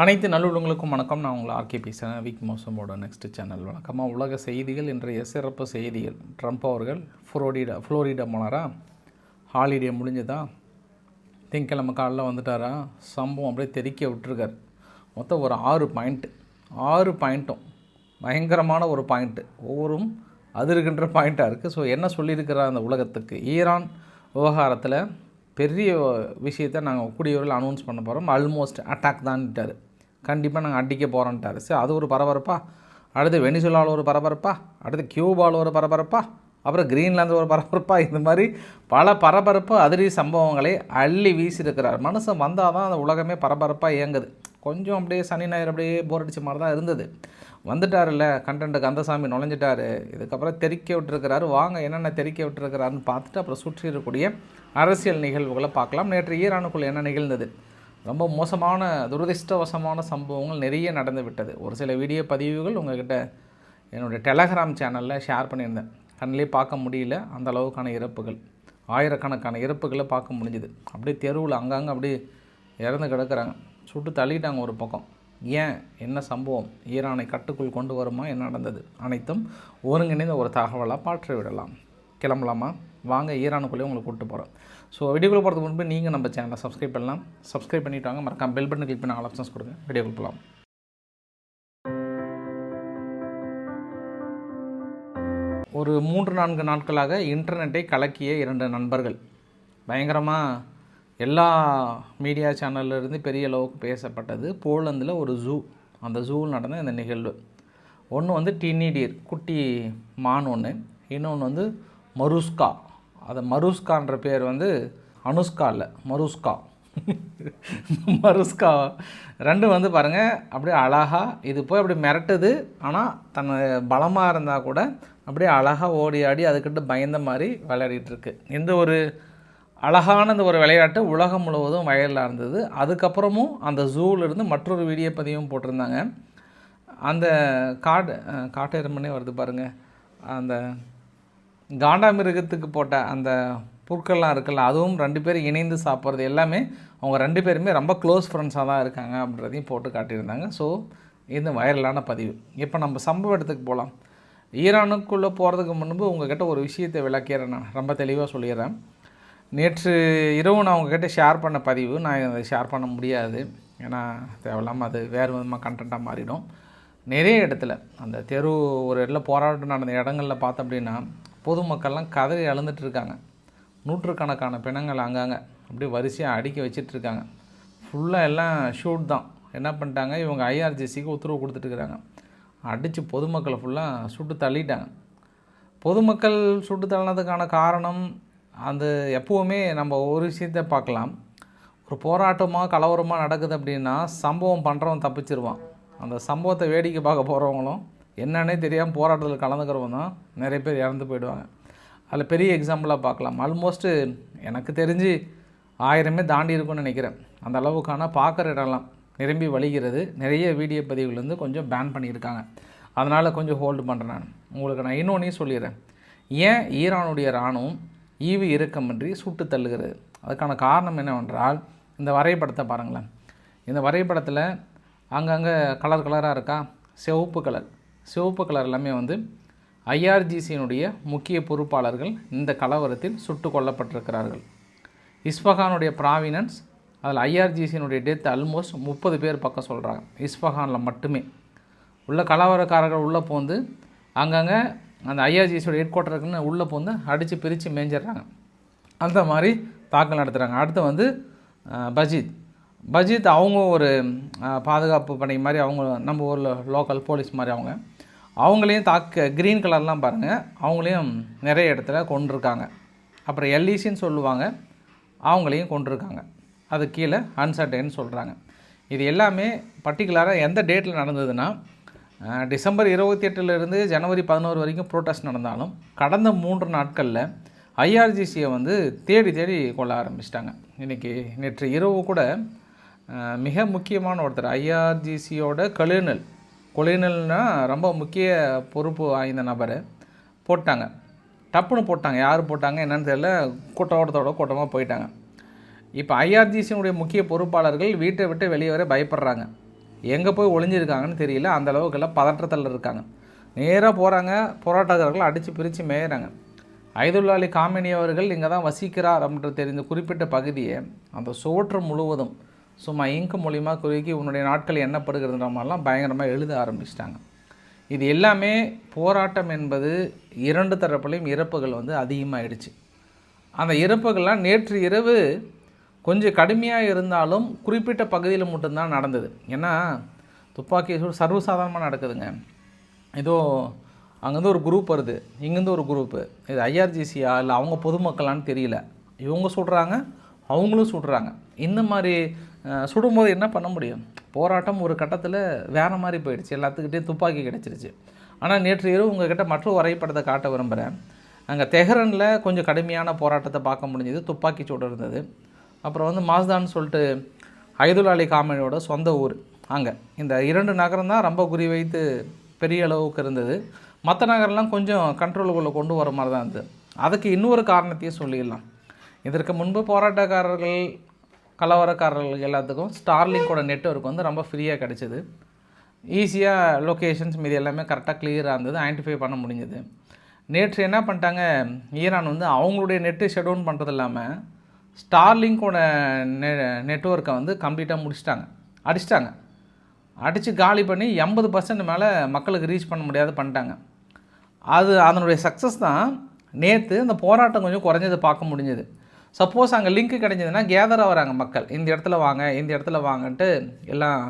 அனைத்து நல்லுள்ளங்களுக்கும் வணக்கம். நான் உங்களை ஆர்கே பேசுகிறேன் வீக் மோசமோட நெக்ஸ்ட் சேனல் வணக்கமாக உலக செய்திகள். இன்றைய சிறப்பு செய்திகள். ட்ரம்ப் அவர்கள் ஃப்ளோரிடா ஃப்ளோரிடா போனாரா? ஹாலிடே முடிஞ்சதா? திங்கக்கிழமை காலைல வந்துட்டாரா? சம்பவம் அப்படியே தெறிக்க விட்டுருக்கார். மொத்தம் ஒரு ஆறு பாயிண்ட்டு ஆறு பாயிண்ட்டும் பயங்கரமான ஒரு பாயிண்ட்டு ஒவ்வொரும் அதிர்கின்ற பாயிண்ட்டாக இருக்குது ஸோ என்ன சொல்லியிருக்கிறார் அந்த உலகத்துக்கு? ஈரான் விவகாரத்தில் பெரிய விஷயத்தை நாங்கள் கூடியவர்கள் அனௌன்ஸ் பண்ண போகிறோம் ஆல்மோஸ்ட் அட்டாக் தான்ட்டார். கண்டிப்பாக நாங்கள் அடிக்க போகிறோன்ட்டார் சரி அது ஒரு பரபரப்பாக அடுத்து வெனிசுலாவில் ஒரு பரபரப்பாக அடுத்து கியூபாவில் ஒரு பரபரப்பாக அப்புறம் கிரீன்லாந்து ஒரு பரபரப்பாக இந்த மாதிரி பல பரபரப்பு அதிரி சம்பவங்களை அள்ளி வீசியிருக்கிறார். மனுஷன் வந்தால் தான் அந்த உலகமே பரபரப்பாக இயங்குது. கொஞ்சம் அப்படியே சனி ஞாயிறு அப்படியே போர் அடிச்ச மாதிரி தான் இருந்தது. வந்துட்டார்ல கண்டென்ட் கந்தசாமி நுழைஞ்சிட்டாரு. இதுக்கப்புறம் தெறிக்க விட்டுருக்கிறாரு. வாங்க என்னென்ன தெறிக்க விட்டுருக்கிறாருன்னு பார்த்துட்டு அப்புறம் சுற்றி இருக்கக்கூடிய அரசியல் நிகழ்வுகளை பார்க்கலாம். நேற்று ஈரானுக்குள்ளே என்ன நிகழ்ந்தது? ரொம்ப மோசமான துரதிர்ஷ்டவசமான சம்பவங்கள் நிறைய நடந்து விட்டது. ஒரு சில வீடியோ பதிவுகள் உங்கள்கிட்ட என்னுடைய டெலகிராம் சேனலில் ஷேர் பண்ணியிருந்தேன். கண்ணிலே பார்க்க முடியல அந்த அளவுக்கான இறப்புகள். ஆயிரக்கணக்கான இறப்புகளை பார்க்க முடிஞ்சுது. அப்படியே தெருவில் அங்கங்கே அப்படியே இறந்து கிடக்குறாங்க. சுட்டு தள்ளிட்டாங்க ஒரு பக்கம். ஏன்? என்ன சம்பவம்? ஈரானை கட்டுக்குள் கொண்டு வருமா? என்ன நடந்தது? அனைத்தும் ஒருங்கிணைந்த ஒரு தகவலாக பாற்று விடலாம் கிளம்பலாமா? வாங்க ஈரானுக்குள்ளேயே உங்களை கூப்பிட்டு போகிறோம் ஸோ வீடியோக்குள்ளே போகிறதுக்கு முன்பு நீங்கள் நம்ம சேனலை சப்ஸ்கிரைப் பண்ணலாம். சப்ஸ்கிரைப் பண்ணிட்டாங்க மறக்காம பெல் பட்டன் கிளிக் பண்ண ஆல் ஆப்ஷன்ஸ் கொடுங்க. வீடியோக்குள்ள போகலாம் ஒரு மூன்று நான்கு நாட்களாக இன்டர்நெட்டை கலக்கிய இரண்டு நண்பர்கள். பயங்கரமாக எல்லா மீடியா சேனல்லேருந்து பெரிய அளவுக்கு பேசப்பட்டது போலந்தில் ஒரு ஜூ அந்த ஜூவில் நடந்த இந்த நிகழ்வு. ஒன்று வந்து டினிடீர் குட்டி மான் ஒன்று இன்னொன்று வந்து மருஸ்கா அதை மருஸ்கான்ற பேர் வந்து அனுஷ்கா இல்லை மருஸ்கா. மருஸ்கா. ரெண்டும் வந்து பாருங்கள் அப்படியே அழகாக இது போய் அப்படி மிரட்டுது. ஆனால் தன் பலமாக இருந்தால் கூட அப்படியே அழகாக ஓடி ஆடி அதுக்கிட்ட பயந்த மாதிரி விளையாடிட்டுருக்கு இந்த ஒரு அழகான இந்த ஒரு விளையாட்டு உலகம் முழுவதும் வயலில் இருந்தது. அதுக்கப்புறமும் அந்த ஜூவில் இருந்து மற்றொரு வீடியோ பதிவும் போட்டிருந்தாங்க. அந்த காடு அஹ், காட்டு எருமனே வருது பாருங்கள் அந்த காண்டாமிருகத்துக்கு போட்ட அந்த புற்கள்லாம் இருக்குல்ல அதுவும் ரெண்டு பேரும் இணைந்து சாப்பிட்றது எல்லாமே அவங்க ரெண்டு பேருமே ரொம்ப க்ளோஸ் ஃப்ரெண்ட்ஸாக தான் இருக்காங்க அப்படின்றதையும் போட்டு காட்டியிருந்தாங்க. ஸோ இது வைரலான பதிவு. இப்போ நம்ம சம்பவ இடத்துக்கு போகலாம் ஈரானுக்குள்ளே போகிறதுக்கு முன்பு உங்ககிட்ட ஒரு விஷயத்தை விளக்கிறேன் நான். ரொம்ப தெளிவாக சொல்லிடுறேன். நேற்று இரவு நான் உங்ககிட்ட ஷேர் பண்ண பதிவு. நான் அதை ஷேர் பண்ண முடியாது. ஏன்னா தேவையில்லாமல் அது வேறு விதமாக கண்டென்ட்டாக மாறிடும். நிறைய இடத்துல அந்த தெரு ஒரு இடத்துல போராட்டம் நடந்த இடங்களில் பார்த்தோம் அப்படின்னா பொதுமக்கள்லாம் கதறி அழுந்துட்டு இருக்காங்க நூற்றுக்கணக்கான பிணங்கள் அங்கங்கே அப்படியே வரிசையாக அடிக்க வச்சிட்டு இருக்காங்க ஃபுல்லாக எல்லாம் ஷூட் தான். என்ன பண்ணிட்டாங்க? இவங்க ஐஆர்ஜிசிக்கு உத்தரவு கொடுத்துட்ருக்குறாங்க. அடித்து பொதுமக்களை ஃபுல்லாக சுட்டு தள்ளிட்டாங்க. பொதுமக்கள் சுட்டு தள்ளினதுக்கான காரணம் அந்த எப்போவுமே நம்ம ஒரு விஷயத்தை பார்க்கலாம். ஒரு போராட்டமாக கலவரமாக நடக்குது அப்படின்னா சம்பவம் பண்ணுறவன் தப்பிச்சிருவான். அந்த சம்பவத்தை வேடிக்கை பார்க்க போகிறவங்களும் என்னன்னே தெரியாமல் போராட்டத்தில் கலந்துக்கிறவங்க தான் நிறைய பேர் இறந்து போயிடுவாங்க. அதில் பெரிய எக்ஸாம்பிளாக பார்க்கலாம். ஆல்மோஸ்ட்டு எனக்கு தெரிஞ்சு ஆயிரமே தாண்டி இருக்கும்னு நினைக்கிறேன். அந்த அளவுக்கான பார்க்குற இடம்லாம் நிரம்பி வழிகிறது. நிறைய வீடியோ பதிவுலேருந்து கொஞ்சம் பேன் பண்ணியிருக்காங்க. அதனால் கொஞ்சம் ஹோல்டு பண்ணுறேன் நான். உங்களுக்கு நான் இன்னொன்றையும் சொல்லிடுறேன். ஏன் ஈரானுடைய இராணுவம் ஈவு இறக்கமின்றி சுட்டு தள்ளுகிறது? அதுக்கான காரணம் என்னவென்றால் இந்த வரைபடத்தை பாருங்களேன். இந்த வரைபடத்தில் அங்கங்கே கலர் கலராக இருக்கா? சிவப்பு கலர் சிவப்பு கலர் எல்லாமே வந்து ஐஆர்ஜிசியினுடைய முக்கிய பொறுப்பாளர்கள் இந்த கலவரத்தில் சுட்டு கொல்லப்பட்டிருக்கிறார்கள். இஸ்ஃபகானுடைய ப்ராவினன்ஸ் அதில் ஐஆர்ஜிசியினுடைய டெத் ஆல்மோஸ்ட் முப்பது பேர் பக்கம் சொல்கிறாங்க இஸ்ஃபகானில் மட்டுமே. உள்ள கலவரக்காரர்கள் உள்ளே போந்து அங்கங்கே அந்த ஐஆர்ஜிசியோட ஹெட் குவார்ட்டருக்குன்னு உள்ளே போந்து அடித்து பிரித்து மேஞ்சிடுறாங்க. அந்த மாதிரி தாக்கல் நடத்துகிறாங்க அடுத்து வந்து பஜித். பஜித் அவங்க ஒரு பாதுகாப்பு பணி மாதிரி அவங்க நம்ம ஊரில் லோக்கல் போலீஸ் மாதிரி அவங்க. அவங்களையும் தாக்க க்ரீன் கலர்லாம் பாருங்கள் அவங்களையும் நிறைய இடத்துல கொண்டிருக்காங்க அப்புறம் எல்இசின்னு சொல்லுவாங்க. அவங்களையும் கொண்டிருக்காங்க அது கீழே அன்சர்டேன்னு சொல்கிறாங்க இது எல்லாமே பர்டிகுலராக எந்த டேட்டில் நடந்ததுன்னா டிசம்பர் இருபத்தி எட்டுலேருந்து ஜனவரி பதினோரு வரைக்கும் ப்ரோட்டஸ்ட் நடந்தாலும் கடந்த மூன்று நாட்களில் ஐஆர்ஜிசியை வந்து தேடி தேடி கொள்ள ஆரம்பிச்சிட்டாங்க. இன்றைக்கி நேற்று இரவு கூட மிக முக்கியமான ஒருத்தர் ஐஆர்ஜிசியோட கழுநல் கொலைநல்னா ரொம்ப முக்கிய பொறுப்பு வாய்ந்த நபர். போட்டாங்க. டப்புன்னு போட்டாங்க. யார் போட்டாங்க என்னன்னு தெரியல. கூட்டோட்டத்தோட கூட்டமாக போயிட்டாங்க. இப்போ ஐஆர்ஜிசியினுடைய முக்கிய பொறுப்பாளர்கள் வீட்டை விட்டு வெளியே வர பயப்படுறாங்க. எங்கே போய் ஒளிஞ்சிருக்காங்கன்னு தெரியல. அந்த அளவுக்கெல்லாம் பதற்றத்தில் இருக்காங்க. நேராக போகிறாங்க போராட்டக்காரர்கள் அடித்து பிரித்து மேயிறாங்க. ஐதுல்லா அலி காமினி அவர்கள் இங்கே தான் வசிக்கிறார் அப்படின்ற தெரிந்த குறிப்பிட்ட பகுதியை அந்த சோற்று முழுவதும் சும்மா இங்கு மூலிமா குறுக்கி உன்னுடைய நாட்கள் என்னப்படுகிறதுன்ற மாதிரிலாம் பயங்கரமாக எழுத ஆரம்பிச்சிட்டாங்க. இது எல்லாமே போராட்டம் என்பது இரண்டு தரப்புலையும் இறப்புகள் வந்து அதிகமாகிடுச்சு அந்த இறப்புகள்லாம் நேற்று இரவு கொஞ்சம் கடுமையாக இருந்தாலும் குறிப்பிட்ட பகுதியில் மட்டும்தான் நடந்தது. ஏன்னா துப்பாக்கி சூடு சர்வசாதாரணமாக நடக்குதுங்க. ஏதோ அங்கேருந்து ஒரு குரூப் வருது. இங்கேருந்து ஒரு குரூப்பு. இது ஐஆர்ஜிசியா இல்லை அவங்க பொதுமக்களான்னு தெரியல. இவங்க சொல்கிறாங்க அவங்களும் சுடுறாங்க. இந்த மாதிரி சுடும்போது என்ன பண்ண முடியும்? போராட்டம் ஒரு கட்டத்தில் வேறு மாதிரி போயிடுச்சு. எல்லாத்துக்கிட்டேயும் துப்பாக்கி கிடச்சிருச்சு. ஆனால் நேற்று இரவு உங்ககிட்ட மற்றொரு வரைபடத்தை காட்ட விரும்புகிறேன் அங்கே தெஹரனில் கொஞ்சம் கடுமையான போராட்டத்தை பார்க்க முடிஞ்சது. துப்பாக்கி சூடு இருந்தது. அப்புறம் வந்து மாஸ்தான்னு சொல்லிட்டு ஐதுல் அலி சொந்த ஊர் அங்கே. இந்த இரண்டு நகரம் தான் ரொம்ப குறி வைத்து பெரிய அளவுக்கு இருந்தது. மற்ற நகரெலாம் கொஞ்சம் கண்ட்ரோலுக்குள்ளே கொண்டு வர மாதிரி தான் இருந்தது. அதுக்கு இன்னொரு காரணத்தையும் சொல்லிடலாம். இதற்கு முன்பு போராட்டக்காரர்கள் கலவரக்காரர்கள் எல்லாத்துக்கும் ஸ்டார்லிங்கோட நெட்ஒர்க் வந்து ரொம்ப ஃப்ரீயாக கிடச்சிது. ஈஸியாக லொக்கேஷன்ஸ் மீது எல்லாமே கரெக்டாக கிளியராக இருந்தது ஐடென்டிஃபை பண்ண முடிஞ்சது. நேற்று என்ன பண்ணிட்டாங்க ஈரான் வந்து அவங்களுடைய நெட்டு ஷெடவுன் பண்ணுறது இல்லாமல் ஸ்டார்லிங்கோட நெ நெட்ஒர்க்கை வந்து கம்ப்ளீட்டாக முடிச்சிட்டாங்க. அடிச்சிட்டாங்க. அடித்து காலி பண்ணி எண்பது பர்சன்ட் மேலே மக்களுக்கு ரீச் பண்ண முடியாது பண்ணிட்டாங்க. அது அதனுடைய சக்ஸஸ் தான் நேற்று அந்த போராட்டம் கொஞ்சம் குறைஞ்சதை பார்க்க முடிஞ்சது. சப்போஸ் அங்கே லிங்க் கிடைச்சதுன்னா கேதர் ஆகிறாங்க மக்கள். இந்த இடத்துல வாங்க இந்த இடத்துல வாங்கன்ட்டு எல்லாம்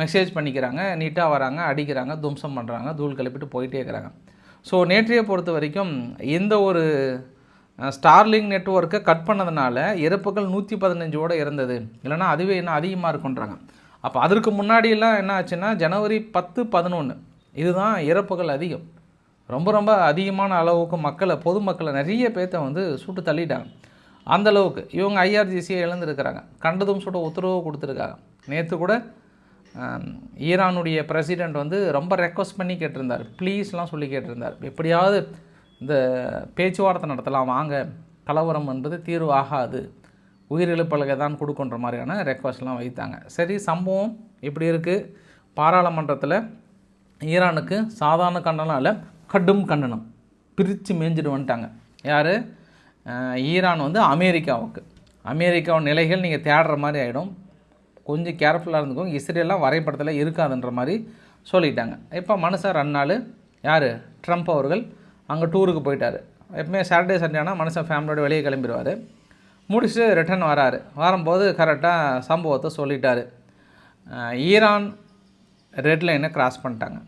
மெசேஜ் பண்ணிக்கிறாங்க நீட்டாக வராங்க அடிக்கிறாங்க தும்சம் பண்ணுறாங்க தூள் கிளப்பிட்டு போயிட்டே இருக்கிறாங்க. ஸோ நேற்றைய பொறுத்த வரைக்கும் எந்த ஒரு ஸ்டார்லிங் நெட்ஒர்க்கை கட் பண்ணதுனால இறப்புகள் நூற்றி பதினஞ்சோடு இருந்தது. இல்லைன்னா அதுவே இன்னும் அதிகமாக இருக்குன்றாங்க. அப்போ அதற்கு முன்னாடியெல்லாம் என்ன ஆச்சுன்னா ஜனவரி பத்து பதினொன்று இதுதான் இறப்புகள் அதிகம். ரொம்ப ரொம்ப அதிகமான அளவுக்கு மக்களை பொதுமக்களை நிறைய பேர்த்த வந்து சுட்டு தள்ளிட்டாங்க. அந்தளவுக்கு. இவங்க ஐஆர்ஜிசியை இழந்திருக்கிறாங்க கண்டதும் சுட உத்தரவு கொடுத்துருக்காங்க. நேற்று கூட ஈரானுடைய பிரசிடெண்ட் வந்து ரொம்ப ரெக்வஸ்ட் பண்ணி கேட்டிருந்தார். ப்ளீஸ்லாம் சொல்லி கேட்டிருந்தார். எப்படியாவது இந்த பேச்சுவார்த்தை நடத்தலாம் வாங்க கலவரம் என்பது தீர்வு ஆகாது. உயிரிழப்பலகை தான் கொடுக்குன்ற மாதிரியான ரெக்வஸ்ட்லாம் வைத்தாங்க. சரி சம்பவம் இப்படி இருக்குது பாராளுமன்றத்தில் ஈரானுக்கு சாதாரண கண்டனம் இல்லை கடும் கண்டனம். பிரித்து மேய்ஞ்சிட்டு வந்துட்டாங்க. யார்? ஈரான் வந்து அமெரிக்காவுக்கு. அமெரிக்காவின் நிலைகள் நீங்கள் தேடுற மாதிரி ஆகிடும் கொஞ்சம் கேர்ஃபுல்லாக இருந்துக்கோங்க இஸ்ரேலாம் வரைபடத்தில் இருக்காதுன்ற மாதிரி சொல்லிட்டாங்க. இப்போ மனுஷன் ரெண்டு நாள் யார்? ட்ரம்ப் அவர்கள் அங்கே டூருக்கு போயிட்டார். எப்பவுமே சாட்டர்டே சண்டே ஆனால் மனுஷன் ஃபேமிலியோட வெளியே கிளம்பிடுவார் முடிச்சுட்டு ரிட்டர்ன் வராரு. வரும்போது கரெக்டாக சம்பவத்தை சொல்லிட்டார். ஈரான் ரெட் லைனை கிராஸ் பண்ணிட்டாங்க.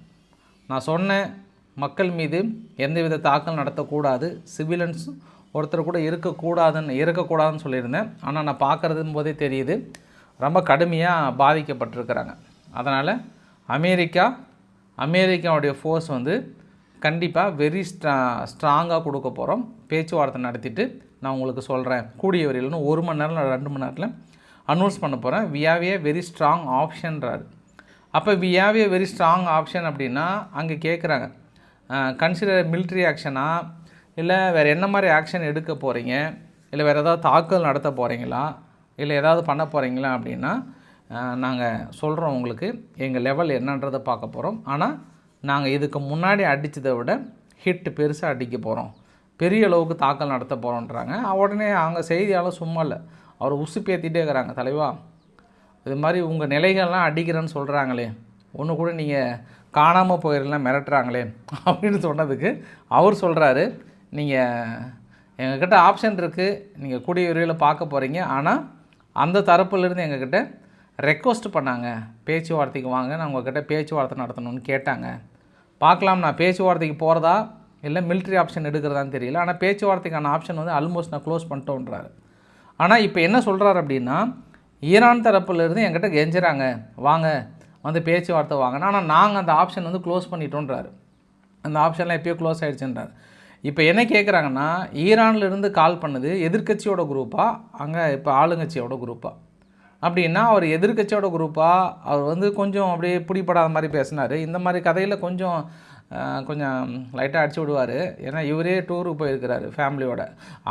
நான் சொன்னேன் மக்கள் மீது எந்தவித தாக்கல் நடத்தக்கூடாது. சிவிலன்ஸும் ஒருத்தர் கூட இருக்கக்கூடாதுன்னு இருக்கக்கூடாதுன்னு சொல்லியிருந்தேன். ஆனால் நான் பார்க்குறதும் போதே தெரியுது. ரொம்ப கடுமையாக பாதிக்கப்பட்டிருக்கிறாங்க. அதனால் அமெரிக்கா அமெரிக்காவுடைய ஃபோர்ஸ் வந்து கண்டிப்பாக வெரி ஸ்ட்ரா ஸ்ட்ராங்காக கொடுக்க போகிறோம் பேச்சுவார்த்தை நடத்திட்டு நான் உங்களுக்கு சொல்கிறேன் கூடிய வரையில்னு ஒரு மணி நேரம் ரெண்டு மணி நேரத்தில் அனௌன்ஸ் பண்ண போகிறேன் we have a very strong ஆப்ஷன்றாரு அப்போ we have a very strong option அப்படின்னா அங்கே கேட்குறாங்க கன்சிடர் மிலிட்ரி ஆக்ஷனாக இல்லை வேறு என்ன மாதிரி ஆக்ஷன் எடுக்க போகிறீங்க இல்லை வேறு ஏதாவது தாக்குதல் நடத்த போகிறீங்களா இல்லை ஏதாவது பண்ண போகிறீங்களா அப்படின்னா நாங்கள் சொல்கிறோம் உங்களுக்கு எங்கள் லெவல் என்னன்றதை பார்க்க போகிறோம் ஆனால் நாங்கள் இதுக்கு முன்னாடி அடித்ததை விட ஹிட் பெருசாக அடிக்க போகிறோம் பெரிய அளவுக்கு தாக்கல் நடத்த போகிறோன்றாங்க உடனே அவங்க செய்தியாளர் சும்மா இல்லை. அவர் உசுப்பேற்றிட்டே இருக்கிறாங்க. தலைவா இது மாதிரி உங்கள் நிலைகள்லாம் அடிக்கிறேன்னு சொல்கிறாங்களே ஒன்று கூட நீங்கள் காணாமல் போயிடலாம் மிரட்டுறாங்களே அப்படின்னு சொன்னதுக்கு அவர் சொல்கிறாரு நீங்கள் எங்கக்கிட்ட ஆப்ஷன் இருக்குது நீங்கள் கூடிய விரைவில் பார்க்க போகிறீங்க ஆனால் அந்த தரப்புலேருந்து எங்ககிட்ட ரெக்வஸ்ட் பண்ணாங்க. பேச்சுவார்த்தைக்கு வாங்க நான் உங்கள்கிட்ட பேச்சுவார்த்தை நடத்தணும்னு கேட்டாங்க. பார்க்கலாம் நான் பேச்சுவார்த்தைக்கு போகிறதா இல்லை மிலிட்ரி ஆப்ஷன் எடுக்கிறதான்னு தெரியல. ஆனால் பேச்சுவார்த்தைக்கான ஆப்ஷன் வந்து ஆல்மோஸ்ட் நான் க்ளோஸ் பண்ணிட்டோன்றார். ஆனால் இப்போ என்ன சொல்கிறார் அப்படின்னா ஈரான் தரப்புலேருந்து என்கிட்ட கெஞ்சுறாங்க. வாங்க வந்து பேச்சுவார்த்தை வாங்கினா ஆனால் நாங்கள் அந்த ஆப்ஷன் வந்து க்ளோஸ் பண்ணிட்டோன்றார். அந்த ஆப்ஷன்லாம் எப்பயோ க்ளோஸ் ஆகிடுச்சுன்றார் இப்போ என்ன கேட்குறாங்கன்னா ஈரான்லேருந்து கால் பண்ணது எதிர்க்கட்சியோட குரூப்பாக அங்கே இப்போ ஆளுங்கட்சியோட குரூப்பாக அப்படின்னா அவர் எதிர்க்கட்சியோட குரூப்பாக அவர் வந்து கொஞ்சம் அப்படியே பிடிப்படாத மாதிரி பேசினார். இந்த மாதிரி கதையில் கொஞ்சம் கொஞ்சம் லைட்டாக அடிச்சு விடுவார். ஏன்னா இவரே டூருக்கு போயிருக்கிறாரு ஃபேமிலியோட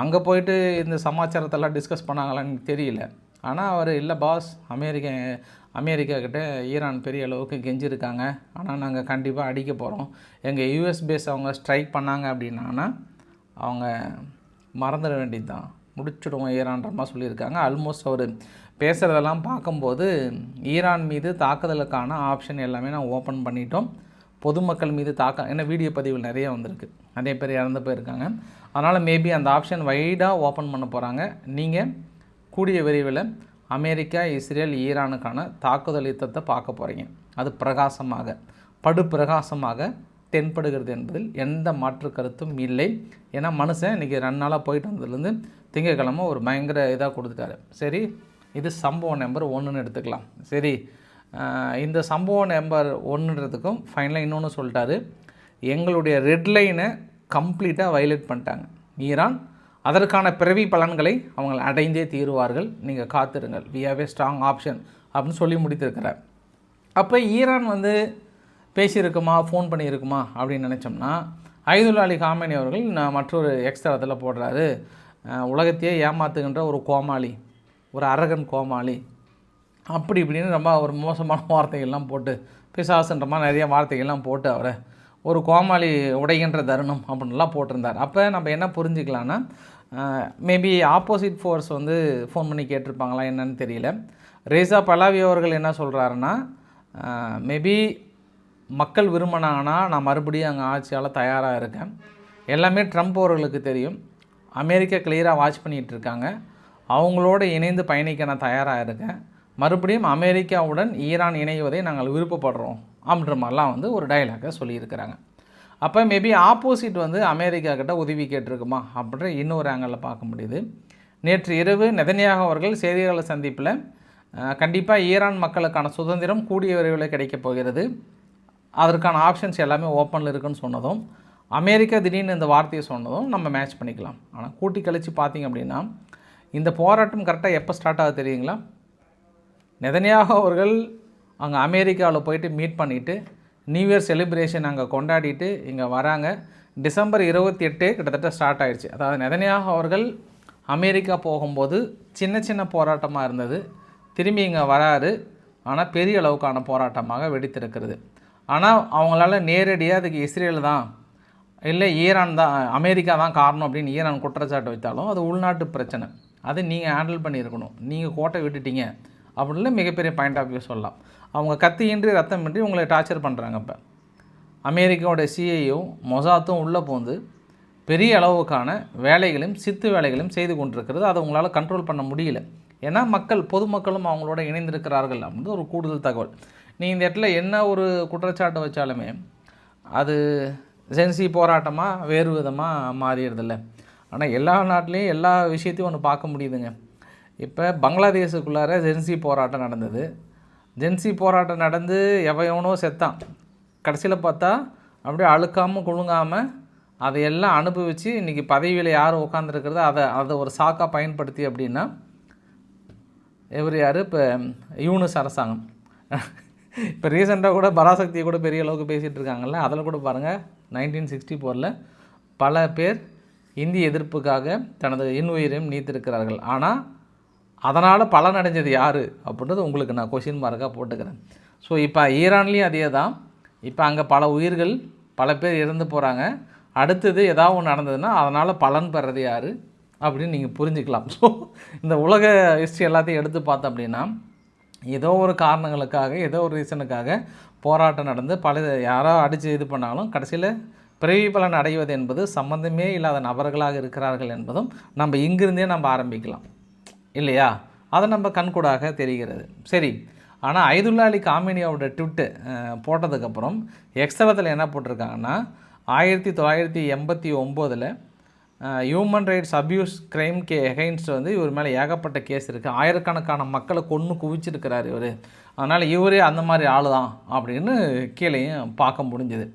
அங்கே போயிட்டு இந்த சமாச்சாரத்தெல்லாம் டிஸ்கஸ் பண்ணாங்களான்னு தெரியல. ஆனால் அவர் இல்லை பாஸ் அமெரிக்க அமெரிக்கா கிட்ட ஈரான் பெரிய அளவுக்கு கெஞ்சிருக்காங்க. ஆனால் நாங்கள் கண்டிப்பாக அடிக்க போகிறோம் எங்கள் யூஎஸ் பேஸ் அவங்க ஸ்ட்ரைக் பண்ணாங்க அப்படின்னா அவங்க மறந்துட வேண்டியது தான் முடிச்சுடுவோம் ஈரான்ற மாதிரி சொல்லியிருக்காங்க. ஆல்மோஸ்ட் அவர் பேசுகிறதெல்லாம் பார்க்கும்போது ஈரான் மீது தாக்குதலுக்கான ஆப்ஷன் எல்லாமே நான் ஓப்பன் பண்ணிட்டோம். பொதுமக்கள் மீது தாக்க ஏன்னா வீடியோ பதிவுகள் நிறைய வந்திருக்கு. நிறைய பேர் இறந்து போயிருக்காங்க. அதனால் மேபி அந்த ஆப்ஷன் வைடாக ஓப்பன் பண்ண போகிறாங்க நீங்கள் கூடிய விரைவில் அமெரிக்கா இஸ்ரேல் ஈரானுக்கான தாக்குதல் யுத்தத்தை பார்க்க போகிறீங்க அது பிரகாசமாக படு பிரகாசமாக தென்படுகிறது என்பதில் எந்த மாற்று கருத்தும் இல்லை. ஏன்னா மனுஷன் இன்றைக்கி ரெண்டு நாளாக போயிட்டு வந்ததுலேருந்து திங்கக்கிழமை ஒரு பயங்கர இதாக கொடுத்துட்டாரு. சரி இது சம்பவம் நம்பர் ஒன்றுன்னு எடுத்துக்கலாம். சரி இந்த சம்பவம் நம்பர் ஒன்றுன்றதுக்கும் ஃபைனலாக இன்னொன்று சொல்லிட்டாரு. எங்களுடைய ரெட் லைனை கம்ப்ளீட்டாக வயலேட் பண்ணிட்டாங்க. ஈரான் அதற்கான பிறவி பலன்களை அவங்க அடைந்தே தீருவார்கள். நீங்கள் காத்திருங்கள். We have a strong option அப்படின்னு சொல்லி முடித்திருக்கிறார். அப்போ ஈரான் வந்து பேசியிருக்குமா ஃபோன் பண்ணியிருக்குமா அப்படின்னு நினச்சோம்னா ஐதுல்லா அலி காமேனி அவர்கள் நான் மற்றொரு எக்ஸ்தலத்தில் போடுறாரு. உலகத்தையே ஏமாத்துகின்ற ஒரு கோமாளி ஒரு அரகன் கோமாளி. அப்படி இப்படின்னு ரொம்ப ஒரு மோசமான வார்த்தைகள்லாம் போட்டு பிசாசுன்ற மாதிரி நிறைய வார்த்தைகள்லாம் போட்டு அவரை ஒரு கோமாளி உடைகின்ற தருணம் அப்படின்லாம் போட்டிருந்தார். அப்போ நம்ம என்ன புரிஞ்சுக்கலான்னா மேபி ஆப்போசிட் ஃபோர்ஸ் வந்து ஃபோன் பண்ணி கேட்டிருப்பாங்களா என்னன்னு தெரியல. ரேசா பலாவி அவர்கள் என்ன சொல்கிறாருன்னா மேபி மக்கள் விரும்பினாங்கன்னா நான் மறுபடியும் அங்கே ஆட்சியால் தயாராக இருக்கேன். எல்லாமே ட்ரம்ப் அவர்களுக்கு தெரியும். அமெரிக்கா கிளியராக வாட்ச் பண்ணிகிட்டு இருக்காங்க. அவங்களோட இணைந்து பயணிக்க நான் தயாராக இருக்கேன். மறுபடியும் அமெரிக்காவுடன் ஈரான் இணைவதை நாங்கள் விருப்பப்படுறோம் அப்படின்ற மாதிரிலாம் வந்து ஒரு டைலாக்கை சொல்லியிருக்கிறாங்க. அப்போ மேபி ஆப்போசிட் வந்து அமெரிக்கா கிட்ட உதவி கேட்டிருக்குமா? அப்படின்ற இன்னொரு ஆங்கிளில் பார்க்க முடியுது. நேற்று இரவு நெதனியாக அவர்கள் செய்தியாளர் சந்திப்பில் கண்டிப்பாக ஈரான் மக்களுக்கான சுதந்திரம் கூடிய விரைவில் கிடைக்கப் போகிறது. அதற்கான ஆப்ஷன்ஸ் எல்லாமே ஓப்பனில் இருக்குன்னு சொன்னதும் அமெரிக்கா திடீர்னு இந்த வார்த்தையை சொன்னதும் நம்ம மேட்ச் பண்ணிக்கலாம். ஆனால் கூட்டி கழித்து பார்த்தீங்க அப்படின்னா இந்த போராட்டம் கரெக்டாக எப்போ ஸ்டார்ட் ஆகுது தெரியுங்களா? நெதனியாக அவர்கள் அங்கே அமெரிக்காவில் போயிட்டு மீட் பண்ணிவிட்டு நியூ இயர் செலிப்ரேஷன் அங்கே கொண்டாடிட்டு இங்கே வராங்க. டிசம்பர் இருபத்தி எட்டு கிட்டத்தட்ட ஸ்டார்ட் ஆயிடுச்சு அதாவது நெதனையாக அவர்கள் அமெரிக்கா போகும்போது சின்ன சின்ன போராட்டமாக இருந்தது. திரும்பி இங்கே வராரு. ஆனால் பெரிய அளவுக்கான போராட்டமாக வெடித்திருக்கிறது. ஆனால் அவங்களால நேரடியாக அதுக்கு இஸ்ரேல் தான் இல்லை ஈரான் தான் அமெரிக்கா தான் காரணம் அப்படின்னு ஈரான் குற்றச்சாட்டு வைத்தாலும் அது உள்நாட்டு பிரச்சனை. அது நீங்கள் ஹேண்டில் பண்ணியிருக்கணும். நீங்கள் கோட்டை விட்டுட்டீங்க. அப்படின்னு மிகப்பெரிய பாயிண்ட் ஆஃப் வியூ சொல்லலாம். அவங்க கத்தியின்றி ரத்தமின்றி உங்களை டார்ச்சர் பண்ணுறாங்க இப்போ. அமெரிக்காவோட சிஐயும் மொசாத்தும் உள்ளே போந்து பெரிய அளவுக்கான வேலைகளையும் சித்து வேலைகளையும் செய்து கொண்டிருக்கிறது. அதை உங்களால் கண்ட்ரோல் பண்ண முடியல. ஏன்னா மக்கள் பொதுமக்களும் அவங்களோட இணைந்திருக்கிறார்கள் அப்படின்றது ஒரு கூடுதல் தகவல். நீ இந்த இடத்துல என்ன ஒரு குற்றச்சாட்டு வச்சாலுமே அது ஜென்சி போராட்டமாக வேறு விதமாக மாறிடுதில்ல ஆனால் எல்லா நாட்டிலையும் எல்லா விஷயத்தையும் ஒன்று பார்க்க முடியுதுங்க. இப்போ பங்களாதேஷுக்குள்ளார ஜென்சி போராட்டம் நடந்தது. ஜென்சி போராட்டம் நடந்து எவையோனோ செத்தான். கடைசியில் பார்த்தா அப்படியே அழுக்காமல் குலுங்காமல் அதையெல்லாம் அனுபவித்து இன்றைக்கி பதவியில் யார் உட்காந்துருக்கிறதோ அதை அதை ஒரு சாக்காக பயன்படுத்தி அப்படின்னா இவர் யார்? இப்போ யூனுஸ் அரசாங்கம். இப்போ ரீசெண்டாக கூட பராசக்தியை கூட பெரிய அளவுக்கு பேசிகிட்டு இருக்காங்கல்ல அதில் கூட பாருங்கள் நைன்டீன் சிக்ஸ்டி ஃபோரில் பல பேர் இந்தி எதிர்ப்புக்காக தனது இன்னுயிரையும் நீத்திருக்கிறார்கள். ஆனால் அதனால் பலனடைஞ்சது யார்? அப்படின்றது உங்களுக்கு நான் கொஷின் மார்க்காக போட்டுக்கிறேன். ஸோ இப்போ ஈரான்லேயும் அதே தான் இப்போ அங்கே பல உயிர்கள் பல பேர் இறந்து போகிறாங்க அடுத்தது ஏதாவது ஒன்று நடந்ததுன்னா அதனால் பலன் பெறது யார்? அப்படின்னு நீங்கள் புரிஞ்சுக்கலாம். ஸோ இந்த உலக ஹிஸ்ட்ரி எல்லாத்தையும் எடுத்து பார்த்தோம் அப்படின்னா ஏதோ ஒரு காரணங்களுக்காக ஏதோ ஒரு ரீசனுக்காக போராட்டம் நடந்து பல யாரோ அடித்து இது பண்ணாலும் கடைசியில் பிறவி பலன் அடைவது என்பது சம்மந்தமே இல்லாத நபர்களாக இருக்கிறார்கள் என்பதும் நம்ம இங்கிருந்தே நம்ம ஆரம்பிக்கலாம். இல்லையா? அதை நம்ம கண்கூடாக தெரிகிறது. சரி ஆனால் ஐதுல்லா அலி காமினியாவோட ட்விட்டு போட்டதுக்கப்புறம் எக்ஸ்தலத்தில் என்ன போட்டிருக்காங்கன்னா ஆயிரத்தி தொள்ளாயிரத்தி எண்பத்தி ஒம்போதில் human rights abuse crime case against வந்து இவர் மேலே ஏகப்பட்ட கேஸ் இருக்குது ஆயிரக்கணக்கான மக்களை கொன்று குவிச்சிருக்கிறார் இவர். அதனால் இவரே அந்த மாதிரி ஆள் தான் அப்படின்னு கீழேயும் பார்க்க முடிஞ்சுது.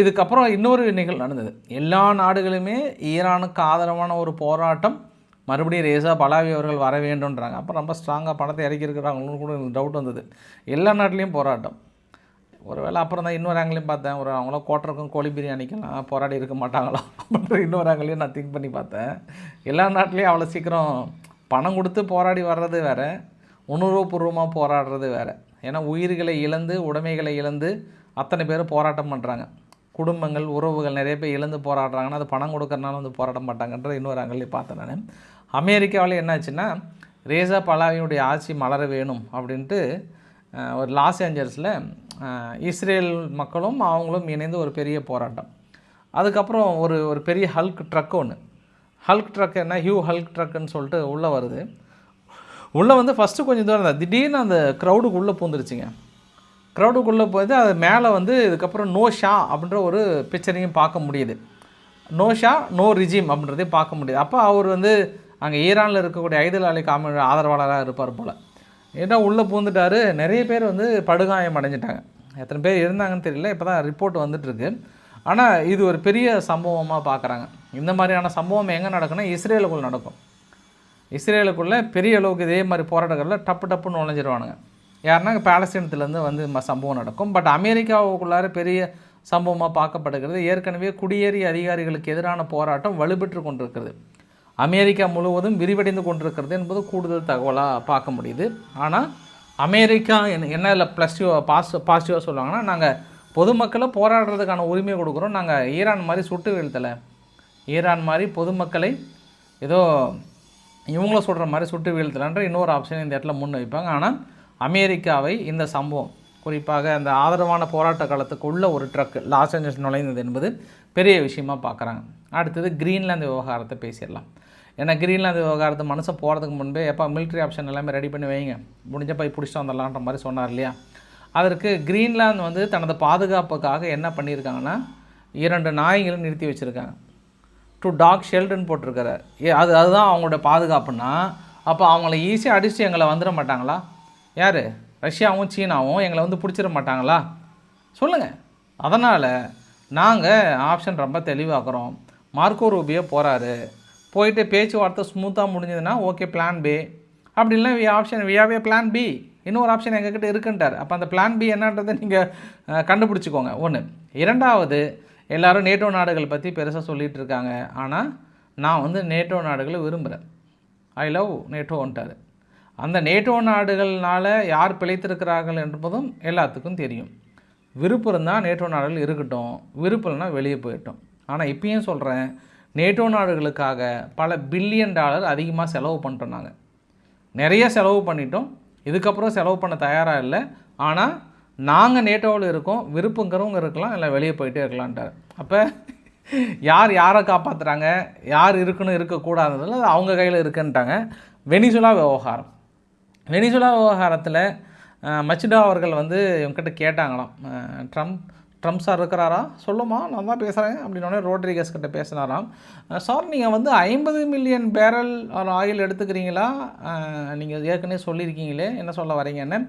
இதுக்கப்புறம் இன்னொரு நிகழ்வு நடந்தது. எல்லா நாடுகளுமே ஈரானுக்கு ஆதரவான ஒரு போராட்டம் மறுபடியும் ரேஸாக பலாவி அவர்கள் வர வேண்டும்ன்றாங்க. அப்போ ரொம்ப ஸ்ட்ராங்காக பணத்தை இறக்கி இறக்கியிருக்கிறாங்கன்னு கூட எனக்கு டவுட் வந்தது. எல்லா நாட்டிலையும் போராட்டம். ஒருவேளை அப்புறம் தான் இன்னொரு ஆங்கிலையும் பார்த்தேன். ஒரு அவங்களும் கோட்டருக்கும் கோழி பிரியாணிக்கெல்லாம் போராடி இருக்க மாட்டாங்களா? அப்படின்ற இன்னொரு ஆங்கிலையும் நான் திங்க் பண்ணி பார்த்தேன். எல்லா நாட்டிலையும் அவ்வளோ சீக்கிரம் பணம் கொடுத்து போராடி வர்றது வேறு உணர்வுபூர்வமாக போராடுறது வேறு. ஏன்னா உயிர்களை இழந்து உடைமைகளை இழந்து அத்தனை பேரும் போராட்டம் பண்ணுறாங்க குடும்பங்கள் உறவுகள் நிறைய பேர் இழந்து போராடுறாங்கன்னா அது பணம் கொடுக்கறனால வந்து போராட மாட்டாங்கன்ற இன்னொரு அங்கல்லையும் பார்த்தேன் நான். அமெரிக்காவில் என்னாச்சுன்னா ரேசா பலாவியுடைய ஆட்சி மலர வேணும் அப்படின்ட்டு ஒரு லாஸ் ஏஞ்சல்ஸில் இஸ்ரேல் மக்களும் அவங்களும் இணைந்து ஒரு பெரிய போராட்டம். அதுக்கப்புறம் ஒரு ஒரு பெரிய ஹல்க் ட்ரக் ஒன்று ஹல்க் ட்ரக் என்ன? ஹியூ ஹல்க் ட்ரக்குன்னு சொல்லிட்டு உள்ளே வருது. உள்ளே வந்து ஃபஸ்ட்டு கொஞ்சம் தூரம் தான். திடீர்னு அந்த க்ரௌடுக்கு உள்ளே பூந்துருச்சுங்க. க்ரௌடுக்குள்ளே போய் அது மேலே வந்து இதுக்கப்புறம் நோ ஷா அப்படின்ற ஒரு பிக்சரையும் பார்க்க முடியுது. நோ ஷா நோ ரிஜிம் அப்படின்றதையும் பார்க்க முடியுது. அப்போ அவர் வந்து அங்கே ஈரானில் இருக்கக்கூடிய ஐதல் அலி காமி ஆதரவாளராக இருப்பார் போல். ஏன்னா உள்ளே பூந்துட்டார் நிறைய பேர் வந்து படுகாயம் அடைஞ்சிட்டாங்க. எத்தனை பேர் இருந்தாங்கன்னு தெரியல. இப்போ தான் ரிப்போர்ட் வந்துட்டுருக்கு. ஆனால் இது ஒரு பெரிய சம்பவமாக பார்க்குறாங்க இந்த மாதிரியான சம்பவம் எங்கே நடக்குன்னா இஸ்ரேலுக்குள் நடக்கும். இஸ்ரேலுக்குள்ளே பெரிய அளவுக்கு இதே மாதிரி போராட்டங்களில் டப்பு டப்புன்னு நுழைஞ்சிருவானுங்க. யாருன்னா பாலஸ்தீனத்துலேருந்து வந்து சம்பவம் நடக்கும். பட் அமெரிக்காவுக்குள்ளார பெரிய சம்பவமாக பார்க்கப்படுகிறது. ஏற்கனவே குடியேறிய அதிகாரிகளுக்கு எதிரான போராட்டம் வலுப்பெற்று கொண்டிருக்கிறது. அமெரிக்கா முழுவதும் விரிவடைந்து கொண்டிருக்கிறது என்பது கூடுதல் தகவலாக பார்க்க முடியுது. ஆனால் அமெரிக்கா என்ன என்ன இல்லை ப்ளஸ்டிவ் பாஸ் பாசிட்டிவாக சொல்லுவாங்கன்னா நாங்கள் பொதுமக்களை போராடுறதுக்கான உரிமை கொடுக்குறோம். நாங்கள் ஈரான் மாதிரி சுட்டு வீழ்த்தலை. ஈரான் மாதிரி பொதுமக்களை ஏதோ இவங்கள சொல்கிற மாதிரி சுட்டு வீழ்த்தலைன்ற இன்னொரு ஆப்ஷன் இந்த இடத்துல முன் வைப்பாங்க. ஆனால் அமெரிக்காவை இந்த சம்பவம் குறிப்பாக அந்த ஆதரவான போராட்ட காலத்துக்கு உள்ள ஒரு ட்ரக் லாஸ் ஏஞ்சல்ஸ் நுழைந்தது என்பது பெரிய விஷயமா பார்க்குறாங்க. அடுத்தது கிரீன்லாந்து விவகாரத்தை பேசிடலாம். ஏன்னா கிரீன்லாந்து விவகாரத்தை மனுஷன் போகிறதுக்கு முன்பே எப்போ மிலிட்ரி ஆப்ஷன் எல்லாமே ரெடி பண்ணி வைங்க. முடிஞ்ச போய் பிடிச்சிட்டு வந்துடலான்ற மாதிரி சொன்னார் இல்லையா? அதற்கு கிரீன்லாந்து வந்து தனது பாதுகாப்புக்காக என்ன பண்ணியிருக்காங்கன்னா இரண்டு நாய்களும் நிறுத்தி வச்சுருக்காங்க. டு டாக் ஷெல்டர்னு போட்டிருக்காரு. ஏ அது அதுதான் அவங்களோட பாதுகாப்புன்னா அப்போ அவங்கள ஈஸியாக அடித்து எங்களை வந்துட மாட்டாங்களா? யார்? ரஷ்யாவும் சீனாவும் எங்களை வந்து பிடிச்சிட மாட்டாங்களா? சொல்லுங்கள் அதனால் நாங்கள் ஆப்ஷன் ரொம்ப தெளிவாக்குறோம். மார்க்கோ ரூபியோ போகிறாரு போயிட்டு பேச்சுவார்த்தை ஸ்மூத்தாக முடிஞ்சதுன்னா ஓகே பிளான் பி அப்படி இல்லை வி ஆப்ஷன் வியாவே பிளான் பி இன்னொரு ஆப்ஷன் எங்ககிட்ட இருக்குன்ட்டார். அப்போ அந்த பிளான் பி என்னன்றதை நீங்கள் கண்டுபிடிச்சிக்கோங்க. ஒன்று இரண்டாவது எல்லாரும் நேட்டோ நாடுகள் பற்றி பெருசாக சொல்லிகிட்டு இருக்காங்க. ஆனால் நான் வந்து நேட்டோ நாடுகளை விரும்புகிறேன் ஐ லவ் நேட்டோன்ட்டார் அந்த நேட்டோ நாடுகள்னால் யார் பிழைத்திருக்கிறார்கள் என்பதும் எல்லாத்துக்கும் தெரியும். விருப்பம் இருந்தால் நேட்டோ நாடுகள் இருக்கட்டும். விருப்பம் இல்லைனா வெளியே போயிட்டோம் ஆனால் இப்பயும் சொல்கிறேன் நேட்டோ நாடுகளுக்காக பல பில்லியன் டாலர் அதிகமாக செலவு பண்ணிட்டோம் நாங்கள் நிறைய செலவு பண்ணிட்டோம். இதுக்கப்புறம் செலவு பண்ண தயாராக இல்லை. ஆனால் நாங்கள் நேட்டோவில் இருக்கோம். விருப்பங்கிறவங்க இருக்கலாம் இல்லை வெளியே போயிட்டே இருக்கலான்ட்டார் அப்போ யார் யாரை காப்பாற்றுறாங்க யார் இருக்குன்னு இருக்கக்கூடாததில் அது அவங்க கையில் இருக்குன்ட்டாங்க. வெனிசுலா விவகாரம். வெனிசுலா விவகாரத்தில் மச்சிடா அவர்கள் வந்து இவங்ககிட்ட கேட்டாங்களாம். ட்ரம்ப் ட்ரம்ப் சார் இருக்கிறாரா? சொல்லுமா நான் தான் பேசுகிறேன் அப்படின்னோடனே ரோட்ரிகஸ் கிட்ட பேசினாராம். சார் நீங்கள் வந்து ஐம்பது மில்லியன் பேரல் ஆயில் எடுத்துக்கிறீங்களா? நீங்கள் ஏற்கனவே சொல்லியிருக்கீங்களே என்ன சொல்ல வரீங்கன்னு.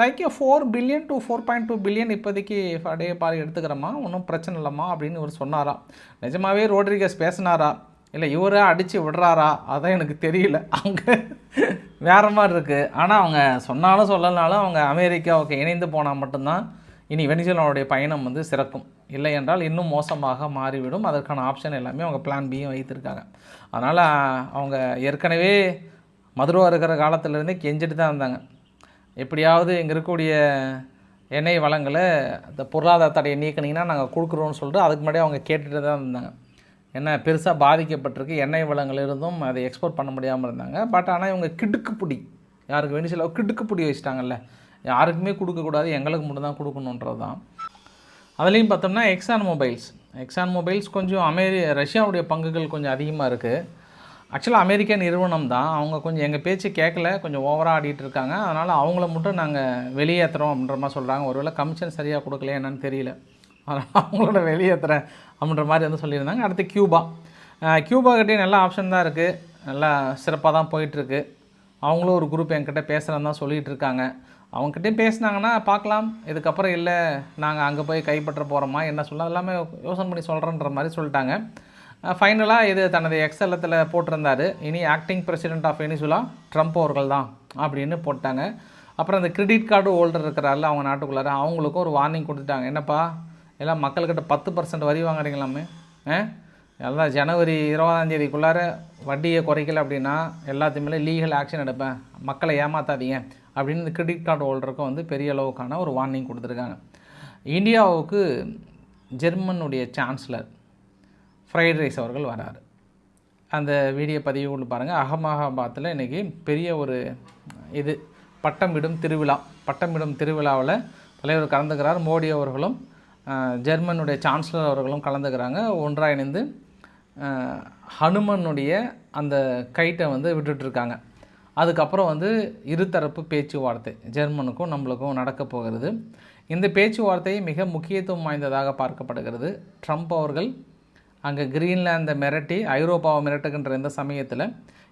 Like a four billion to four point two billion இப்போதைக்கு டே பாரு எடுத்துக்கிறோமா ஒன்றும் பிரச்சனை இல்லைம்மா அப்படின்னு இவர் சொன்னாரா நிஜமாகவே ரோட்ரிகஸ் பேசினாரா? இல்லை இவரே அடித்து விடுறாரா? அதான் எனக்கு தெரியல. அங்கே வேற மாதிரி இருக்குது ஆனால் அவங்க சொன்னாலும் சொல்லனாலும் அவங்க அமெரிக்காவுக்கு இணைந்து போனால் மட்டும்தான் இனி வெனிசுலாவுடைய பயணம் வந்து சிறக்கும். இல்லை என்றால் இன்னும் மோசமாக மாறிவிடும். அதற்கான ஆப்ஷன் எல்லாமே அவங்க பிளான் பியும் வைத்திருக்காங்க. அதனால் அவங்க ஏற்கனவே மதுரோ இருக்கிற காலத்திலேருந்தே கெஞ்சிட்டு தான் இருந்தாங்க. எப்படியாவது இங்கே இருக்கக்கூடிய எண்ணெய் வளங்களை இந்த பொருளாதார தடையை நீக்கினீங்கன்னா நாங்கள் கொடுக்குறோம்னு சொல்லிட்டு அதுக்கு முன்னாடியே அவங்க கேட்டுட்டு தான் இருந்தாங்க. என்ன பெருசாக பாதிக்கப்பட்டிருக்கு எண்ணெய் வளங்கள் இருந்தும் அதை எக்ஸ்போர்ட் பண்ண முடியாமல் இருந்தாங்க. பட் ஆனால் இவங்க கிடுக்குப்பிடி யாருக்கு வெனிசுலா கிடுக்குப்பிடி வச்சிட்டாங்கல்ல. யாருக்குமே கொடுக்கக்கூடாது எங்களுக்கு மட்டும் தான் கொடுக்கணுன்றது தான் அதுலேயும் பார்த்தோம்னா எக்ஸான் மொபைல்ஸ் எக்ஸான் மொபைல்ஸ் கொஞ்சம் அமெரி ரஷ்யாவுடைய பங்குகள் கொஞ்சம் அதிகமாக இருக்குது ஆக்சுவலாக அமெரிக்க நிறுவனம் தான். அவங்க கொஞ்சம் எங்கள் பேச்சு கேட்கல கொஞ்சம் ஓவராக ஆடிட்டு இருக்காங்க. அதனால் அவங்கள மட்டும் நாங்கள் வெளியேற்றுறோம் அப்படின்ற மாதிரி சொல்கிறாங்க ஒருவேளை கமிஷன் சரியாக கொடுக்கல என்னன்னு தெரியல. அவங்களோட வெளியேற்றுறேன் அப்படின்ற மாதிரி வந்து சொல்லியிருந்தாங்க. அடுத்து கியூபா. கியூபா கிட்டே நல்ல ஆப்ஷன் தான் இருக்குது நல்லா சிறப்பாக தான் போயிட்டுருக்கு. அவங்களும் ஒரு குரூப் என்கிட்ட பேசுகிறேன்னு தான் சொல்லிகிட்டு இருக்காங்க. அவங்ககிட்டயும் பேசுனாங்கன்னா பார்க்கலாம். இதுக்கப்புறம் இல்லை நாங்கள் அங்கே போய் கைப்பற்ற போகிறோமா என்ன சொல்ல எல்லாமே யோசனை பண்ணி சொல்கிறேன்ற மாதிரி சொல்லிட்டாங்க. ஃபைனலாக இது தனது எக்ஸலத்தில் போட்டிருந்தார். இனி acting president of Venezuela Trump அவர்கள் தான் அப்படின்னு போட்டாங்க. அப்புறம் அந்த கிரெடிட் கார்டு ஹோல்டர் இருக்கிறாரில்ல அவங்க நாட்டுக்குள்ளார அவங்களுக்கும் ஒரு வார்னிங் கொடுத்துட்டாங்க. என்னப்பா எல்லாம் மக்கள்கிட்ட பத்து பர்சன்ட் வரி வாங்குறீங்களாமே ஆ? எல்லாம் ஜனவரி இருபதாந்தேதிக்குள்ளார வட்டியை குறைக்கல அப்படின்னா எல்லாத்தையுமே லீகல் ஆக்ஷன் எடுப்பேன். மக்களை ஏமாத்தாதீங்க அப்படின்னு கிரெடிட் கார்டு ஹோல்டருக்கும் வந்து பெரிய அளவுக்கான ஒரு வார்னிங் கொடுத்துருக்காங்க. இந்தியாவுக்கு ஜெர்மனுடைய சான்சலர் ஃப்ரைட் ரைஸ் அவர்கள் வரார். அந்த வீடியோ பதிவு கொண்டு பாருங்கள் அகமதாபாத்தில் இன்றைக்கி பெரிய ஒரு இது பட்டமிடும் திருவிழா பட்டமிடும் திருவிழாவில் தலைவர் கலந்துக்கிறார். மோடி அவர்களும் ஜெர்மனுடைய சான்சலர் அவர்களும் கலந்துக்கிறாங்க. ஒன்றாக இணைந்து ஹனுமனுடைய அந்த கைட்டை வந்து விட்டுட்ருக்காங்க. அதுக்கப்புறம் வந்து இருதரப்பு பேச்சுவார்த்தை ஜெர்மனுக்கும் நம்மளுக்கும் நடக்க போகிறது. இந்த பேச்சுவார்த்தை மிக முக்கியத்துவம் வாய்ந்ததாக பார்க்கப்படுகிறது. ட்ரம்ப் அவர்கள் அங்கே கிரீன்லாந்தை மிரட்டி ஐரோப்பாவை மிரட்டுகின்ற இந்த சமயத்தில்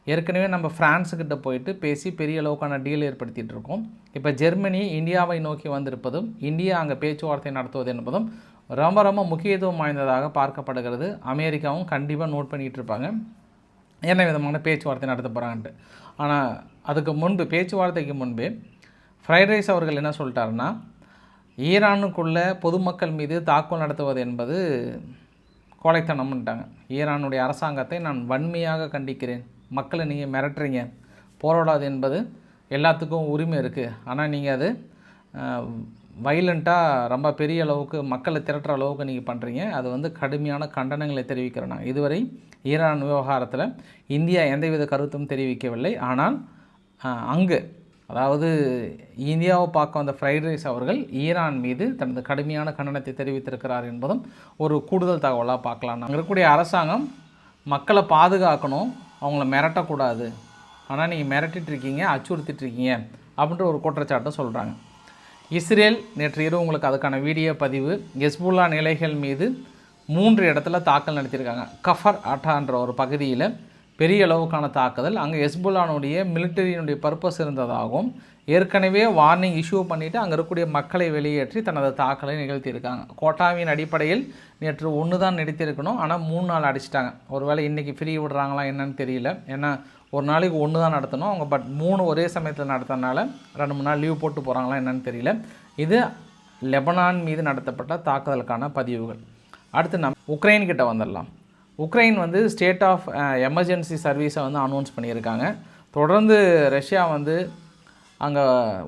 ஏற்கனவே நம்ம ஃப்ரான்ஸுக்கிட்ட போயிட்டு பேசி பெரிய அளவுக்கான டீல் ஏற்படுத்திகிட்டு இருக்கோம். இப்போ ஜெர்மனி இந்தியாவை நோக்கி வந்திருப்பதும் இந்தியா அங்கே பேச்சுவார்த்தை நடத்துவது என்பதும் ரொம்ப ரொம்ப முக்கியத்துவம் வாய்ந்ததாக பார்க்கப்படுகிறது. அமெரிக்காவும் கண்டிப்பாக நோட் பண்ணிகிட்டு இருப்பாங்க. என்ன விதமான பேச்சுவார்த்தை நடத்த போகிறாங்கன்ட்டு ஆனால் அதுக்கு முன்பு பேச்சுவார்த்தைக்கு முன்பே ஃப்ரைட் ரைஸ் அவர்கள் என்ன சொல்லிட்டாருன்னா ஈரானுக்குள்ள பொதுமக்கள் மீது தாக்குதல் நடத்துவது என்பது கோழைத்தனம்ன்ட்டாங்க ஈரானுடைய அரசாங்கத்தை நான் வன்மையாக கண்டிக்கிறேன். மக்களை நீங்கள் மிரட்டுறீங்க. போராடாது என்பது எல்லாத்துக்கும் உரிமை இருக்குது ஆனால் நீங்கள் அது வைலண்ட்டாக ரொம்ப பெரிய அளவுக்கு மக்களை திரட்டுற அளவுக்கு நீங்கள் பண்ணுறீங்க அது வந்து கடுமையான கண்டனங்களை தெரிவிக்கிறேன். நான் இதுவரை ஈரான் விவகாரத்தில் இந்தியா எந்தவித கருத்தும் தெரிவிக்கவில்லை. ஆனால் அங்கு அதாவது இந்தியாவை பார்க்க வந்த ஃப்ரைட் ரைஸ் அவர்கள் ஈரான் மீது தனது கடுமையான கண்டனத்தை தெரிவித்திருக்கிறார் என்பதும் ஒரு கூடுதல் தகவலாக பார்க்கலாம். அங்கே இருக்கக்கூடிய அரசாங்கம் மக்களை பாதுகாக்கணும். அவங்கள மிரட்டக்கூடாது. ஆனால் நீங்கள் மிரட்டிட்டுருக்கீங்க இருக்கீங்க அப்படின்ற ஒரு குற்றச்சாட்டை சொல்கிறாங்க இஸ்ரேல் நேற்று இரவு உங்களுக்கு அதுக்கான வீடியோ பதிவு ஹெஸ்புல்லா நிலைகள் மீது மூன்று இடத்துல தாக்கல் நடத்தியிருக்காங்க. கஃபர் அட்டான்ற ஒரு பகுதியில் பெரிய அளவுக்கான தாக்குதல். அங்கே ஹெஸ்புல்லானுடைய மிலிட்டரியினுடைய பர்பஸ் இருந்ததாகவும் ஏற்கனவே வார்னிங் இஷ்யூ பண்ணிவிட்டு அங்கே இருக்கக்கூடிய மக்களை வெளியேற்றி தனது தாக்கலை நிகழ்த்தியிருக்காங்க. கோட்டாவின் அடிப்படையில் நேற்று ஒன்று தான் நடித்திருக்கணும் ஆனால் மூணு நாள் அடிச்சிட்டாங்க. ஒருவேளை இன்றைக்கி ஃப்ரீ விடுறாங்களா என்னன்னு தெரியல. ஏன்னா ஒரு நாளைக்கு ஒன்று தான் நடத்தணும். அவங்க பட் மூணு ஒரே சமயத்தில் நடத்தனால ரெண்டு மூணு நாள் லீவ் போட்டு போகிறாங்களா என்னன்னு தெரியல. இது லெபனான் மீது நடத்தப்பட்ட தாக்குதலுக்கான பதிவுகள். அடுத்து நம் உக்ரைன்கிட்ட வந்துடலாம். உக்ரைன் வந்து ஸ்டேட் ஆஃப் எமர்ஜென்சி சர்வீஸை வந்து அனௌன்ஸ் பண்ணியிருக்காங்க. தொடர்ந்து ரஷ்யா வந்து அங்கே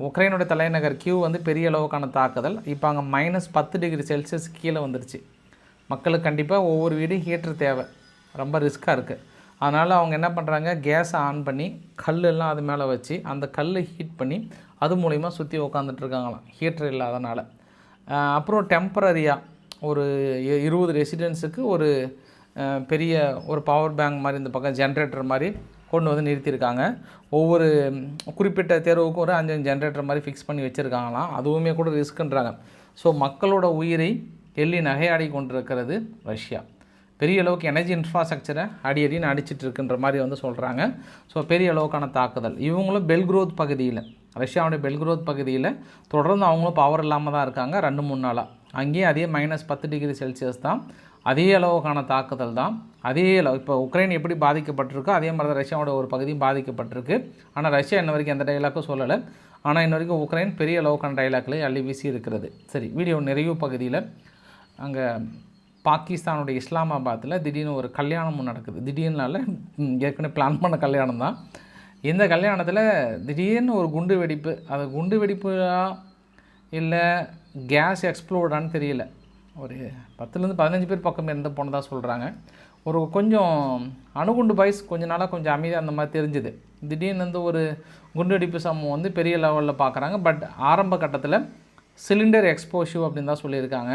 உக்ரைனோட தலைநகர் கியூ வந்து பெரிய அளவுக்கான தாக்குதல். இப்போ அங்கே மைனஸ் பத்து டிகிரி செல்சியஸ் கீழே வந்துருச்சு. மக்களுக்கு கண்டிப்பாக ஒவ்வொரு வீடும் ஹீட்டர் தேவை. ரொம்ப ரிஸ்க்காக இருக்குது அதனால் அவங்க என்ன பண்ணுறாங்க கேஸை ஆன் பண்ணி கல் எல்லாம் அது மேலே வச்சு அந்த கல் ஹீட் பண்ணி அது மூலிமா சுற்றி உட்காந்துட்டு ஹீட்ரு ஹீட்டர் இல்லாதனால. அப்புறம் டெம்பரரியாக ஒரு இருபது ரெசிடென்ஸுக்கு ஒரு பெரிய ஒரு பவர் பேங்க் மாதிரி இந்த பக்கம் ஜென்ரேட்டர் மாதிரி கொண்டு வந்து நிறுத்தியிருக்காங்க. ஒவ்வொரு குறிப்பிட்ட தேர்வுக்கும் ஒரு அஞ்சு ஜென்ரேட்டர் மாதிரி ஃபிக்ஸ் பண்ணி வச்சுருக்காங்களாம். அதுவுமே கூட ரிஸ்க்குன்றாங்க ஸோ மக்களோட உயிரை எள்ளி நகையாடி கொண்டிருக்கிறது ரஷ்யா. பெரிய அளவுக்கு எனர்ஜி இன்ஃப்ராஸ்ட்ரக்சரை அடி அடின்னு அடிச்சிட்டு இருக்குன்ற மாதிரி வந்து சொல்கிறாங்க ஸோ பெரிய அளவுக்கான தாக்குதல். இவங்களும் பெல்க்ரோத் பகுதியில் ரஷ்யாவுடைய பெல்க்ரோத் பகுதியில் தொடர்ந்து அவங்களும் பவர் இல்லாமல் தான் இருக்காங்க ரெண்டு மூணு நாளாக அங்கேயும் அதே மைனஸ் பத்து டிகிரி செல்சியஸ் தான். அதே அளவுக்கான தாக்குதல் தான். அதே அளவு இப்போ உக்ரைன் எப்படி பாதிக்கப்பட்டிருக்கோ அதே மாதிரி தான் ரஷ்யாவோட ஒரு பகுதியும் பாதிக்கப்பட்டிருக்கு. ஆனால் ரஷ்யா இன்ன வரைக்கும் எந்த டைலாக்கும் சொல்லலை. ஆனால் இன்ன வரைக்கும் உக்ரைன் பெரிய அளவுக்கான டைலாக்களை அள்ளி வீசி இருக்கிறது. சரி வீடியோ நிறைவு பகுதியில் அங்கே பாகிஸ்தானுடைய இஸ்லாமாபாத்தில் திடீர்னு ஒரு கல்யாணமும் நடக்குது. திடீர்னால ஏற்கனவே பிளான் பண்ண கல்யாணம் தான். இந்த கல்யாணத்தில் திடீர்னு ஒரு குண்டு வெடிப்பு. அது குண்டு வெடிப்பா இல்லை கேஸ் எக்ஸ்ப்ளோர்டான்னு தெரியல. ஒரு பத்துலேருந்து பதினஞ்சு பேர் பக்கம் இருந்து போனதாக சொல்கிறாங்க ஒரு கொஞ்சம் அணுகுண்டு பாய்ஸ் கொஞ்ச நாளாக கொஞ்சம் அமைதியாக அந்த மாதிரி தெரிஞ்சுது. திடீர்னு வந்து ஒரு குண்டுவெடிப்பு சம்பவம் வந்து பெரிய லெவலில் பார்க்குறாங்க பட் ஆரம்ப கட்டத்தில் சிலிண்டர் எக்ஸ்போஷிவ் அப்படின்னு தான் சொல்லியிருக்காங்க.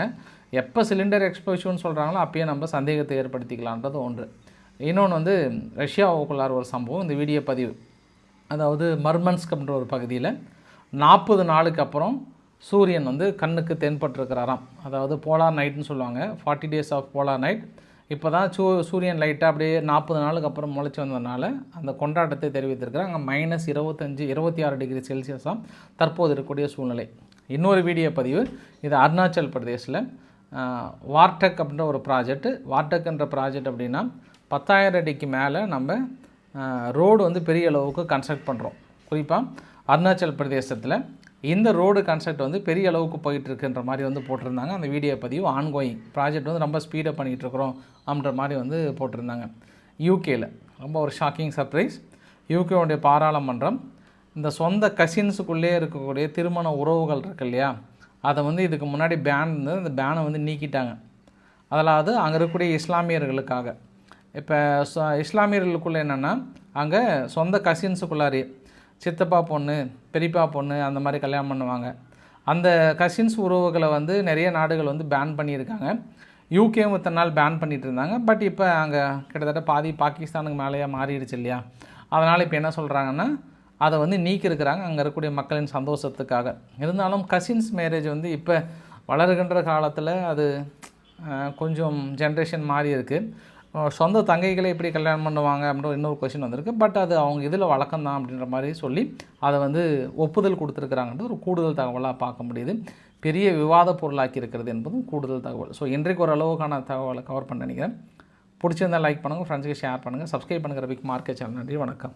எப்போ சிலிண்டர் எக்ஸ்போஷிவ்னு சொல்கிறாங்களோ அப்பயே நம்ம சந்தேகத்தை ஏற்படுத்திக்கலான்றது ஒன்று. இன்னொன்று வந்து ரஷ்யாவுக்குள்ளார ஒரு சம்பவம் இந்த வீடியோ பதிவு. அதாவது மர்மன்ஸ்க் அப்படின்ற ஒரு பகுதியில் நாற்பது நாளுக்கு அப்புறம் சூரியன் வந்து கண்ணுக்கு தென்பட்டிருக்கிறாராம். அதாவது போலார் நைட்னு சொல்லுவாங்க. Forty days of polar night இப்போ தான் சூ சூரியன் லைட்டாக அப்படியே நாற்பது நாளுக்கு அப்புறம் முளைச்சி வந்ததுனால அந்த கொண்டாட்டத்தை தெரிவித்திருக்கிறாங்க அங்கே மைனஸ் இருபத்தஞ்சி இருபத்தி ஆறு டிகிரி செல்சியஸாக தற்போது இருக்கக்கூடிய சூழ்நிலை. இன்னொரு வீடியோ பதிவு. இது அருணாச்சல் பிரதேசில் வார்டெக் அப்படின்ற ஒரு ப்ராஜெக்ட் வார்டெக்ன்ற ப்ராஜெக்ட் அப்படின்னா பத்தாயிரம் அடிக்கு மேலே நம்ம ரோடு வந்து பெரிய அளவுக்கு கன்ஸ்ட்ரக்ட் பண்ணுறோம் குறிப்பாக அருணாச்சல் பிரதேசத்தில் இந்த ரோடு கான்செப்ட் வந்து பெரிய அளவுக்கு போயிட்டு இருக்குன்ற மாதிரி வந்து போட்டிருந்தாங்க. அந்த வீடியோ பதிவு ஆன்கோயிங் ப்ராஜெக்ட் வந்து ரொம்ப ஸ்பீடப் பண்ணிகிட்டு இருக்கிறோம் அப்படின்ற மாதிரி வந்து போட்டிருந்தாங்க. யூகேயில் ரொம்ப ஒரு ஷாக்கிங் சர்ப்ரைஸ் யூகேவுடைய பாராளுமன்றம் இந்த சொந்த கசின்ஸுக்குள்ளே இருக்கக்கூடிய திருமண உறவுகள் இருக்கு இல்லையா? அதை வந்து இதுக்கு முன்னாடி பேன் இருந்தது அந்த பேனை வந்து நீக்கிட்டாங்க. அதாவது அங்கே இருக்கக்கூடிய இஸ்லாமியர்களுக்காக. இப்போ இஸ்லாமியர்களுக்குள்ளே என்னென்னா அங்கே சொந்த கசின்ஸுக்குள்ளாரி சித்தப்பா பொண்ணு பெரியப்பா பொண்ணு அந்த மாதிரி கல்யாணம் பண்ணுவாங்க. அந்த கசின்ஸ் உறவுகளை வந்து நிறைய நாடுகள் வந்து பேன் பண்ணியிருக்காங்க. யூகேவும் இத்தனை நாள் பேன் பண்ணிட்டு இருந்தாங்க. பட் இப்போ அங்கே கிட்டத்தட்ட பாதி பாகிஸ்தானுக்கு மேலேயே மாறிடுச்சு இல்லையா? அதனால் இப்போ என்ன சொல்கிறாங்கன்னா அதை வந்து நீக்கியிருக்கிறாங்க அங்கே இருக்கக்கூடிய மக்களின் சந்தோஷத்துக்காக. இருந்தாலும் கசின்ஸ் மேரேஜ் வந்து இப்போ வளருகின்ற காலத்தில் அது கொஞ்சம் ஜென்ரேஷன் மாறி இருக்குது சொந்த தங்கைகளை எப்படி கல்யாணம் பண்ணுவாங்க அப்படின்ற இன்னொரு கொஷின் வந்திருக்கு. பட் அது அவங்க இதில் வழக்கம் தான் அப்படின்ற மாதிரி சொல்லி அதை வந்து ஒப்புதல் கொடுத்துருக்குறாங்கன்றது ஒரு கூடுதல் தகவலாக பார்க்க முடியுது. பெரிய விவாத பொருளாக்கி இருக்கிறது என்பதும் கூடுதல் தகவல். ஸோ இன்றைக்கு ஒரு அளவுக்கான தகவலை கவர் பண்ண நினைக்கிறேன். பிடிச்சிருந்தா லைக் பண்ணுங்கள் ஃப்ரெண்ட்ஸுக்கு ஷேர் பண்ணுங்கள் சப்ஸ்கிரைப் பண்ணுங்கள் பிக் மார்க்கெட் சேனல். நன்றி வணக்கம்.